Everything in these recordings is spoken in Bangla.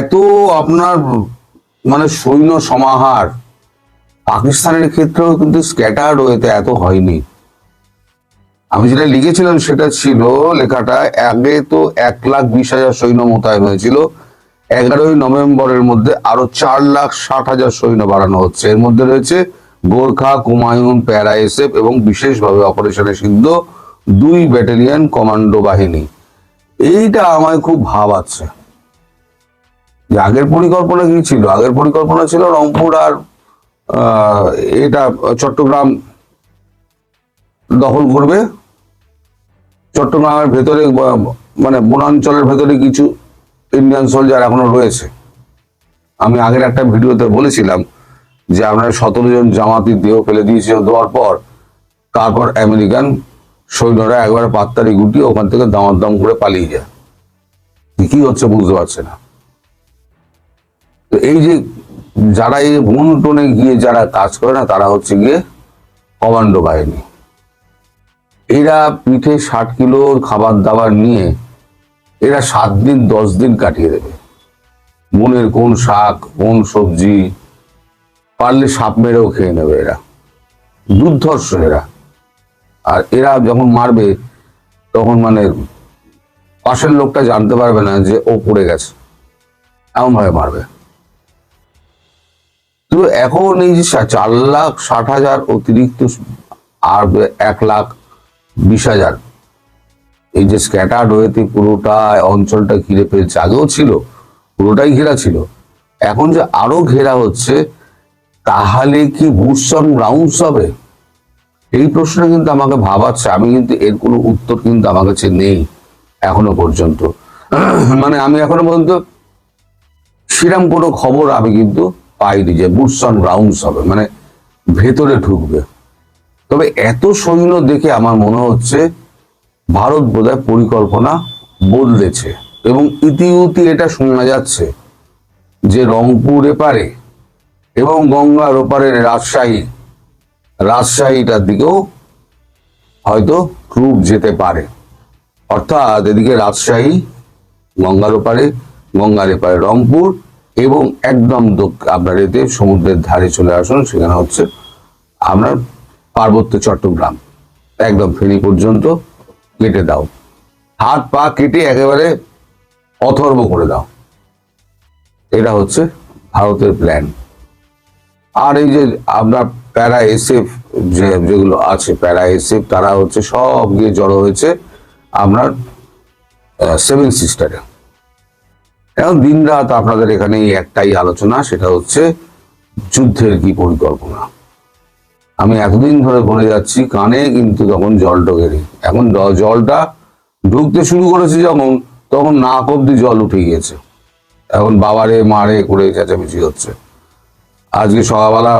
এত আপনার মানে সৈন্য সমাহার, পাকিস্তানের ক্ষেত্রেও কিন্তু স্ক্যাটার্ড ওয়েতে এত হয়নি। আমি যেটা লিখেছিলাম সেটা ছিল লেখাটা, আগে তো এক লাখ বিশ হাজার সৈন্য মোতায়েন হয়েছিল, এগারোই নভেম্বরের মধ্যে আরও চার লাখ ষাট হাজার সৈন্য বাড়ানো হচ্ছে। এর মধ্যে রয়েছে গোর্খা কুমায়ুন প্যারা, এসএফ এবং বিশেষভাবে অপারেশনে সিদ্ধ দুই ব্যাটালিয়ন কমান্ডো বাহিনী। এইটা আমায় খুব ভাবাচ্ছে। যে আগের পরিকল্পনা কি ছিল? আগের পরিকল্পনা ছিল রংপুর আর এটা চট্টগ্রাম দখল করবে। চট্টগ্রামের ভেতরে মানে বনাঞ্চলের ভেতরে কিছু ইন্ডিয়ান সোলজার এখনও রয়েছে। আমি আগের একটা ভিডিওতে বলেছিলাম যে আপনার সতেরো জন জামাতি দেহ ফেলে দিয়েছে দেওয়ার পর, তারপর আমেরিকান সৈন্যরা একবারে পাত্তারি গুটি ওখান থেকে দামাদাম করে পালিয়ে যায়। কি হচ্ছে বুঝতে পারছে না। তো এই যে যারা এই বন্টনে গিয়ে যারা কাজ করে না, তারা হচ্ছে গিয়ে কমান্ডো বাহিনী। এরা পিঠে ষাট কিলো খাবার দাবার নিয়ে এরা সাত দিন, দশ দিন কাটিয়ে দেবে। মনের কোন শাক, কোন সবজি, পারলে সাপ মেরেও খেয়ে নেবে এরা। দুর্ধর্ষ এরা। আর এরা যখন মারবে, তখন মানে পাশের লোকটা জানতে পারবে না যে ও পড়ে গেছে। এমন ভাবে মারবে। তো এখন এই যে চার লাখ ষাট হাজার অতিরিক্ত আর এক লাখ বিশ হাজার, এই যে স্ক্যাটার্ড হয়েতে পুরোটা অঞ্চলটা ঘিরে ফেলছে। আগেও ছিল, পুরোটাই ঘেরা ছিল। এখন যে আরও ঘেরা হচ্ছে, তাহলে কি বুটসন রাউন্ডস হবে? এই প্রশ্ন কিন্তু আমাকে ভাবাচ্ছে। আমি কিন্তু এর কোনো উত্তর কিন্তু আমার কাছে নেই এখনও পর্যন্ত। মানে আমি এখনও পর্যন্ত সেরকম কোনো খবর আমি কিন্তু পাইনি যে বুটস অন গ্রাউন্ডস হবে মানে ভেতরে ঢুকবে। তবে এত সৈন্য দেখে আমার মনে হচ্ছে ভারত বোধহয় পরিকল্পনা বদলেছে এবং ইতিউতি এটা শোনা যাচ্ছে যে রংপুর এপারে এবং গঙ্গার ওপারের রাজশাহী, রাজশাহীটার দিকেও হয়তো ট্রুপ যেতে পারে। অর্থাৎ এদিকে রাজশাহী, গঙ্গার ওপারে, গঙ্গার এপারে রংপুর এবং একদম আপনার এতে সমুদ্রের ধারে চলে আসুন, সেখানে হচ্ছে আপনার পার্বত্য চট্টগ্রাম। একদম ফেনী পর্যন্ত কেটে দাও। হাত পা কেটে একেবারে অথর্ব করে দাও। এটা হচ্ছে ভারতের প্ল্যান আর এই যে আপনার প্যারা এসএফ যে যেগুলো আছে, প্যারা এসএফ, তারা হচ্ছে সব গিয়ে জড়ো হয়েছে আপনার সেভেন সিস্টারে এখন দিন রাত আপনাদের এখানে একটাই আলোচনা, সেটা হচ্ছে যুদ্ধের কি পরিকল্পনা। আমি এতদিন ধরে বলে যাচ্ছি, কানে কিন্তু তখন জল ঢোকেনি। এখন জলটা ঢুকতে শুরু করেছে যখন, তখন নাক অব্দি জল উঠে গিয়েছে। এখন বাবারে, মারে, করে চেঁচামেচি হচ্ছে। আজকে সকালবেলা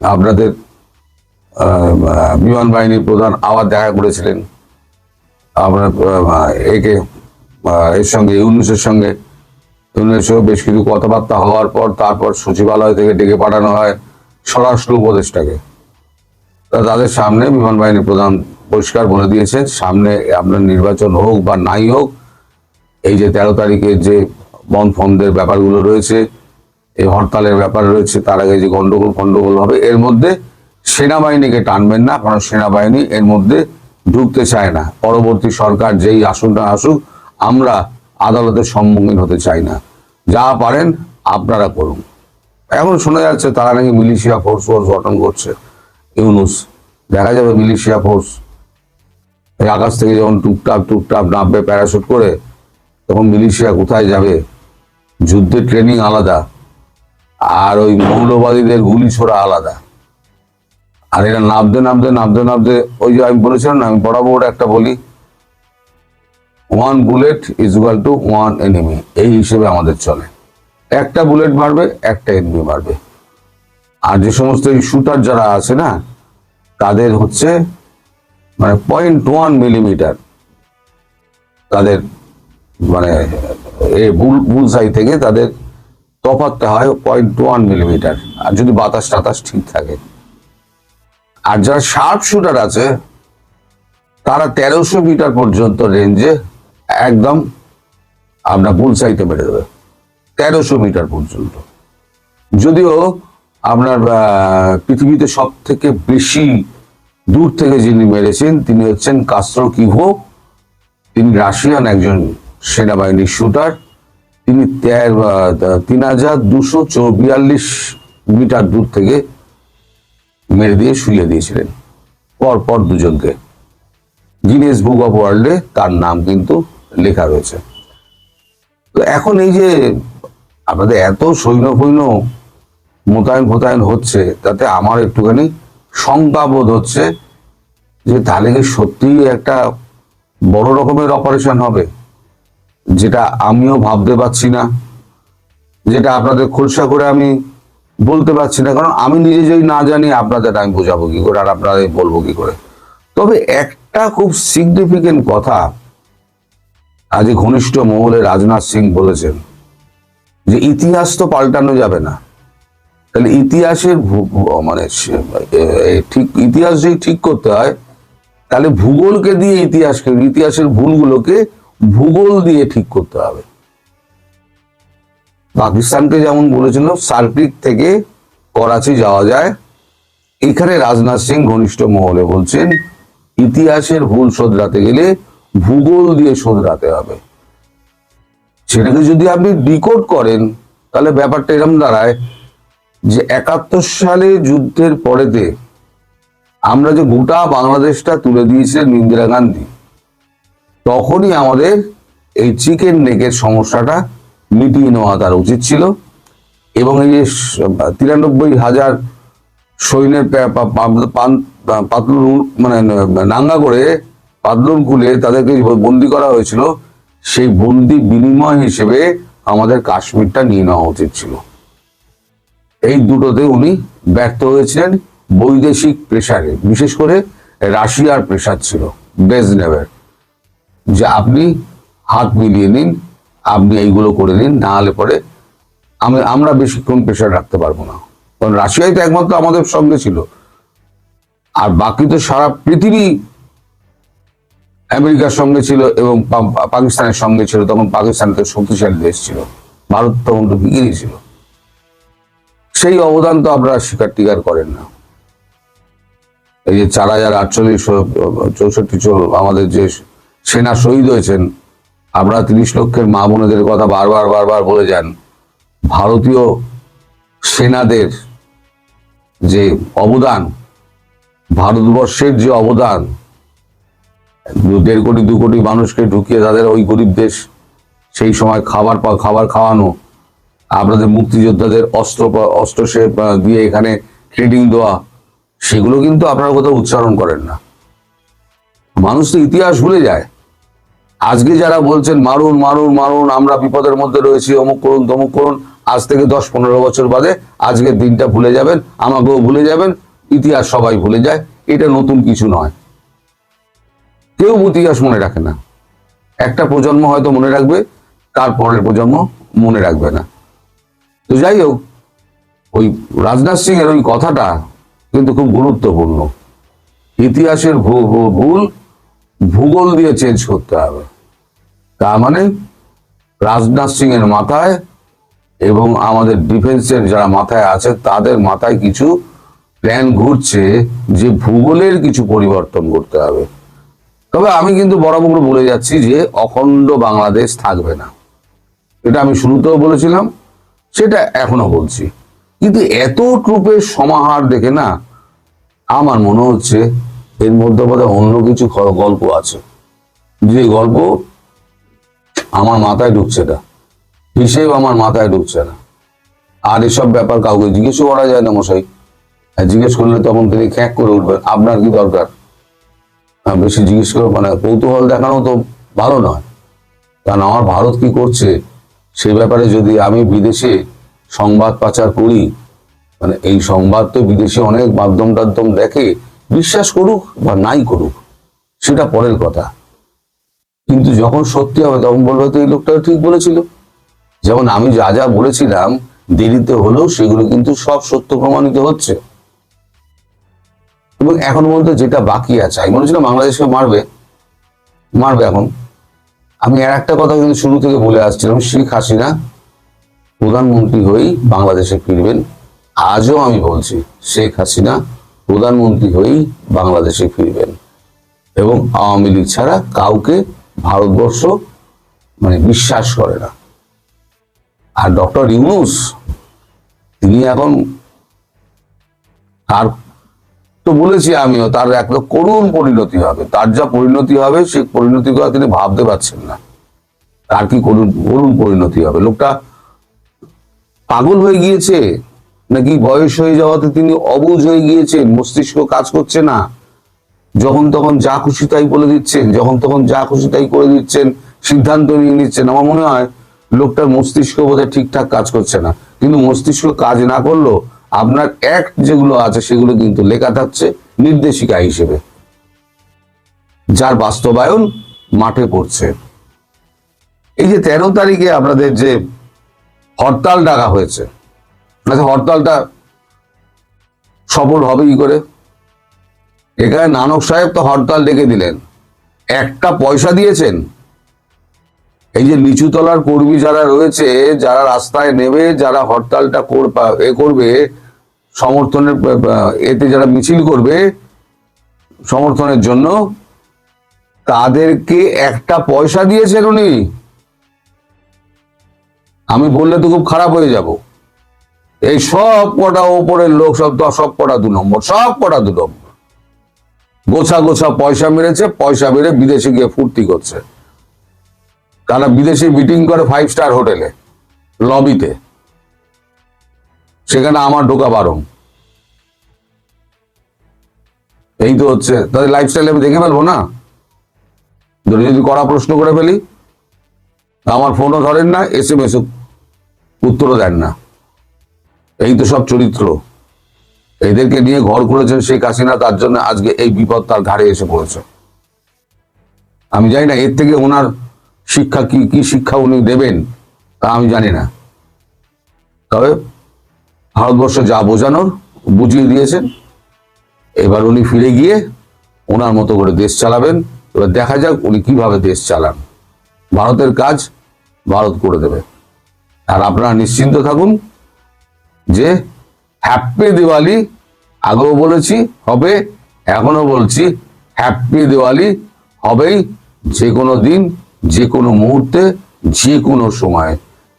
আপনাদের বিমান বাহিনীর প্রধান আবার দেখা করেছিলেন। আপনার একে এর সঙ্গে ইউনুসের সঙ্গে। ইউনুসের বেশ কিছু কথাবার্তা হওয়ার পর তারপর সচিবালয় থেকে ডেকে পাঠানো হয় স্বরাষ্ট্র উপদেষ্টাকে। তা তাদের সামনে বিমান বাহিনীর প্রধান পরিষ্কার বলে দিয়েছে সামনে আপনার নির্বাচন হোক বা নাই হোক, এই যে তেরো তারিখে যে বন ফন্দের ব্যাপারগুলো রয়েছে, এই হরতালের ব্যাপার রয়েছে, তার আগে যে গন্ডগোল ফন্ডগোল হবে, এর মধ্যে সেনাবাহিনীকে টানবেন না, কারণ সেনাবাহিনী এর মধ্যে ঢুকতে চায় না। পরবর্তী সরকার যেই আসুক না আসুক আমরা আদালতের সম্মুখীন হতে চাই না। যা পারেন আপনারা করুন। এখন শোনা যাচ্ছে তারা নাকি মিলিশিয়া ফোর্স ফোর্স গঠন করছে। ইউনুস, দেখা যাবে মিলিশিয়া ফোর্স এই আকাশ থেকে যখন টুকটাপ টুকটাপ নামবে প্যারাশুট করে, তখন মিলিশিয়া কোথায় যাবে? যুদ্ধের ট্রেনিং আলাদা। আর ওই মৌলবাদীদের গুলি ছোড়া আলাদা। আর এরা নামতে নামতে নামতে নামতে, ওই যে আমি বলেছিলাম না, আমি বরাবর একটা বলি। One bullet is to one enemy এই হিসেবে আমাদের চলে। একটা বুলেট মারবে একটা এনিমি মারবে আর যে সমস্ত শুটার যারা আছে না, তাদের হচ্ছে মানে পয়েন্ট ওয়ান মিলিমিটার তাদের মানে এই বুল বুলসাই থেকে তাদের তফাতটা হয় পয়েন্ট ওয়ান মিলিমিটার আর যদি বাতাস টাতাস ঠিক থাকে। আর যারা শার্প শুটার আছে, তারা তেরোশো মিটার পর্যন্ত রেঞ্জে একদম আপনার বুলসাইতে বেড়ে দেবে। তেরোশো মিটার পর্যন্ত। যদিও আপনার পৃথিবীতে সব থেকে বেশি দূর থেকে যিনি মেরেছেন, তিনি হচ্ছেন কাস্ত্রো কিভো তিনি রাশিয়ান একজন সেনাবাহিনীর শুটার। তিনি তিন হাজার দুশো বিয়াল্লিশ মিটার দূর থেকে মেরে দিয়ে শুইয়ে দিয়েছিলেন। পর পর দুজনকে। গিনেস বুক অফ ওয়ার্ল্ডে তার নাম কিন্তু লেখা রয়েছে। তো এখন এই যে আপনাদের এত সৈন্য ফৈন্য মোতায়েন ফোতায়েন হচ্ছে, তাতে আমার একটুখানি শঙ্কাবোধ হচ্ছে যে তাহলে কি সত্যিই একটা বড় রকমের অপারেশন হবে, যেটা আমিও ভাবতে পারছি না, যেটা আপনাদের খোলসা করে আমি বলতে পারছি না, কারণ আমি নিজে যদি না জানি আপনাদের আমি বোঝাবো কি করে আর আপনাদের বলব কি করে। তবে একটা খুব সিগনিফিকেন্ট কথা আজ ঘনিষ্ঠ মহলে রাজনাথ সিং বলেছেন যে ইতিহাস তো পাল্টানো যাবে না। তাহলে ইতিহাসের মানে ঠিক, ইতিহাস যদি ঠিক করতে হয়, তাহলে ভূগোলকে দিয়ে ইতিহাসকে ইতিহাসের ভুলগুলোকে ভূগোল দিয়ে ঠিক করতে হবে। পাকিস্তানকে যেমন বলেছিল, সার্কিট থেকে করাচি যাওয়া যায়। এখানে রাজনাথ সিং ঘনিষ্ঠ মহলে বলছেন, ইতিহাসের ভুল শোধরাতে গেলে ভূগোল দিয়ে শোধরাতে হবে। সেটাকে যদি আপনি ডিকোড করেন, তাহলে ব্যাপারটা এরকম দাঁড়ায় যে একাত্তর সালে যুদ্ধের পরেতে আমরা যে গোটা বাংলাদেশটা তুলে দিয়েছিলেন ইন্দিরা গান্ধী, তখনই আমাদের এই চিকেন নেকের সমস্যাটা মিটিয়ে নেওয়া তার উচিত ছিল এবং এই যে তিরানব্বই হাজার সৈন্যের পা- পা- পা- পান- পাতলুন উল- মানে নাঙ্গা করে পাতলুন খুলে তাদেরকে বন্দি করা হয়েছিল, সেই বন্দি বিনিময় হিসেবে আমাদের কাশ্মীরটা নিয়ে নেওয়া উচিত ছিল। এই দুটোতে উনি ব্যর্থ হয়েছিলেন, বৈদেশিক প্রেসারে, বিশেষ করে রাশিয়ার প্রেসার ছিল, ব্রেজনেভের। যে আপনি হাত মিলিয়ে নিন, আপনি এইগুলো করে নিন, না হলে পরে আমি আমরা বেশিক্ষণ প্রেশার রাখতে পারব না। কারণ রাশিয়াই তো একমাত্র আমাদের সঙ্গে ছিল। আর বাকি তো সারা পৃথিবী আমেরিকার সঙ্গে ছিল এবং পাকিস্তানের সঙ্গে ছিল, তখন পাকিস্তান তো শক্তিশালী দেশ ছিল। ভারত তখন তো বিগিরি ছিল। সেই অবদান তো আপনারা স্বীকার টিকার করেন না। এই যে চার হাজার আটচল্লিশ চৌষট্টি আমাদের যে সেনা শহীদ হয়েছেন আপনারা তিরিশ লক্ষের মা বোনেদের কথা বারবার বারবার বলে যান, ভারতীয় সেনাদের যে অবদান, ভারতবর্ষের যে অবদান দেড় কোটি, দু কোটি মানুষকে ঢুকিয়ে তাদের ওই গরিব দেশ, সেই সময় খাবার খাবার খাওয়ানো, আপনাদের মুক্তিযোদ্ধাদের অস্ত্র অস্ত্র সে দিয়ে এখানে ট্রেডিং দেওয়া, সেগুলো কিন্তু আপনারা কোথাও উচ্চারণ করেন না। মানুষ তো ইতিহাস ভুলে যায়। আজকে যারা বলছেন, মারুন মারুন মারুন, আমরা বিপদের মধ্যে রয়েছি, অমুক করুন, তমুক করুন, আজ থেকে দশ, পনেরো বছর বাদে আজকের দিনটা ভুলে যাবেন, আমাকেও ভুলে যাবেন, ইতিহাস সবাই ভুলে যায়, এটা নতুন কিছু নয়। কেউ ইতিহাস মনে রাখে না। একটা প্রজন্ম হয়তো মনে রাখবে তারপরের প্রজন্ম মনে রাখবে না। তো যাই হোক, ওই রাজনাথ সিং এর ওই কথাটা কিন্তু খুব গুরুত্বপূর্ণ। ইতিহাসের ভুল, ভূগোল দিয়ে চেঞ্জ করতে হবে। তার মানে রাজনাথ সিং এর মাথায় এবং আমাদের ডিফেন্সের যারা মাথায় আছে, তাদের মাথায় কিছু প্ল্যান ঘুরছে যে ভূগোলের কিছু পরিবর্তন করতে হবে। তবে আমি কিন্তু বরাবর বলে যাচ্ছি যে অখণ্ড বাংলাদেশ থাকবে না। এটা আমি শুরুতেও বলেছিলাম, সেটা এখনও বলছি। কিন্তু এত ট্রুপের সমাহার দেখে না আমার মনে হচ্ছে এর মধ্যে বোধহয় অন্য কিছু গল্প আছে। যে গল্প আমার মাথায় ঢুকছে না, হিসেব আমার মাথায় ঢুকছে না। আর এসব ব্যাপার কাউকে জিজ্ঞেসও করা যায় না মশাই। জিজ্ঞেস করলে তখন তিনি খ্যাক করে উঠবেন, আপনার কি দরকার? বেশি জিজ্ঞেস করে মানে কৌতূহল দেখানো তো ভালো নয়। কারণ আমার ভারত কি করছে সেই ব্যাপারে যদি আমি বিদেশে সংবাদ পাচার করি মানে এই সংবাদ তো বিদেশে অনেক মাধ্যম টাধ্যম দেখে, বিশ্বাস করুক বা নাই করুক, সেটা পরের কথা। কিন্তু যখন সত্যি হবে, তখন বলবে, তো এই লোকটা ঠিক বলেছিল। যেমন আমি যা যা বলেছিলাম, দেরিতে হলেও সেগুলো কিন্তু সব সত্য প্রমাণিত হচ্ছে। এবং এখন পর্যন্ত যেটা বাকি আছে, আমি বলেছিলাম বাংলাদেশকে মারবে মারবে এখন। আমি আর একটা কথা কিন্তু শুরু থেকে বলে আসছিলাম, শেখ হাসিনা প্রধানমন্ত্রী হয়েই বাংলাদেশে ফিরবেন, আজও আমি বলছি, শেখ হাসিনা প্রধানমন্ত্রী হয়েই বাংলাদেশে ফিরবেন। এবং আওয়ামী লীগ ছাড়া কাউকে ভারতবর্ষ মানে বিশ্বাস করে না। আর ডক্টর ইউনুস, তিনি এখন তার তো বলেছি আমিও, তার একটা করুণ পরিণতি হবে। তার যা পরিণতি হবে সেই পরিণতি কথা তিনি ভাবতে পারছেন না। তার কি করুণ করুণ পরিণতি হবে? লোকটা পাগল হয়ে গিয়েছে? নাকি বয়স হয়ে যাওয়াতে তিনি অবুঝ হয়ে গিয়েছেন? মস্তিষ্ক কাজ করছে না? যখন তখন যা খুশি তাই বলে দিচ্ছেন, যখন তখন যা খুশি তাই করে দিচ্ছেন, সিদ্ধান্ত নিয়ে নিচ্ছেন। আমার মনে হয় লোকটার মস্তিষ্ক বোধহয় ঠিকঠাক কাজ করছে না। কিন্তু মস্তিষ্ক কাজ না করলেও আপনার অ্যাক্ট যেগুলো আছে সেগুলো কিন্তু লেখা থাকছে নির্দেশিকা হিসেবে। যার বাস্তবায়ন মাঠে পড়ছে। এই যে তেরো তারিখে আপনাদের যে হরতাল ডাকা হয়েছে আচ্ছা হরতালটা সফল হবে কি করে? এখানে নানক সাহেব তো হরতাল ডেকে দিলেন। একটা পয়সা দিয়েছেন এই যে নিচুতলার কর্মী যারা রয়েছে, যারা রাস্তায় নেবে, যারা হরতালটা এ করবে, সমর্থনের এতে যারা মিছিল করবে, সমর্থনের জন্য, তাদেরকে একটা পয়সা দিয়েছেন উনি। আমি বললে তো খুব খারাপ হয়ে যাব। এই সব কটা ওপরের লোক, সব তো সব কটা দু নম্বর, সব কটা দু নম্বর। গোছা গোছা পয়সা মেরেছে, পয়সা মেরে বিদেশে গিয়ে ফুর্তি করছে। তারা বিদেশে মিটিং করে ফাইভ স্টার হোটেলে লবিতে সেখানে আমার ঢোকা বারণ। এই তো হচ্ছে তাদের লাইফস্টাইল আমি দেখে ফেলব না? যদি যদি কড়া প্রশ্ন করে ফেলি, আমার ফোনও ধরেন না এস এম উত্তরও দেন না। এই তো সব চরিত্র। এদেরকে নিয়ে ঘর করেছেন শেখ হাসিনা, তার জন্য আজকে এই বিপদ তার ঘাড়ে এসে পড়েছে। আমি জানি না, এর থেকে ওনার শিক্ষা কি কি শিক্ষা উনি দেবেন তা আমি জানি না। তবে ভারতবর্ষ যা বোঝানোর বুঝিয়ে দিয়েছেন, এবার উনি ফিরে গিয়ে ওনার মতো করে দেশ চালাবেন। এবার দেখা যাক উনি কীভাবে দেশ চালান। ভারতের কাজ ভারত করে দেবে। আর আপনারা নিশ্চিন্ত থাকুন যে হ্যাপি দিওয়ালি আগেও বলেছি, হবে এখনও বলছি, হ্যাপি দিওয়ালি হবেই, যে কোনো দিন যে কোনো মুহূর্তে, যে কোনো সময়।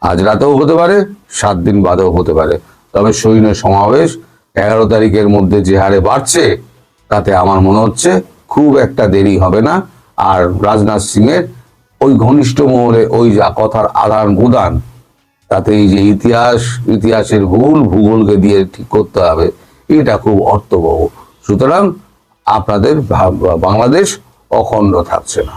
আজ রাতেও হতে পারে, সাত দিন বাদেও হতে পারে। তবে সৈন্য সমাবেশ এগারো তারিখের মধ্যে যে হারে বাড়ছে, তাতে আমার মনে হচ্ছে খুব একটা দেরি হবে না। আর রাজনাথ সিং এর ওই ঘনিষ্ঠ মহলে ওই যা কথার আদান প্রদান তাতে এই যে ইতিহাস, ইতিহাসের ভুল ভূগোলকে দিয়ে ঠিক করতে হবে, এটা খুব অর্থবহ। সুতরাং আপনাদের বাংলাদেশ অখণ্ড থাকছে না।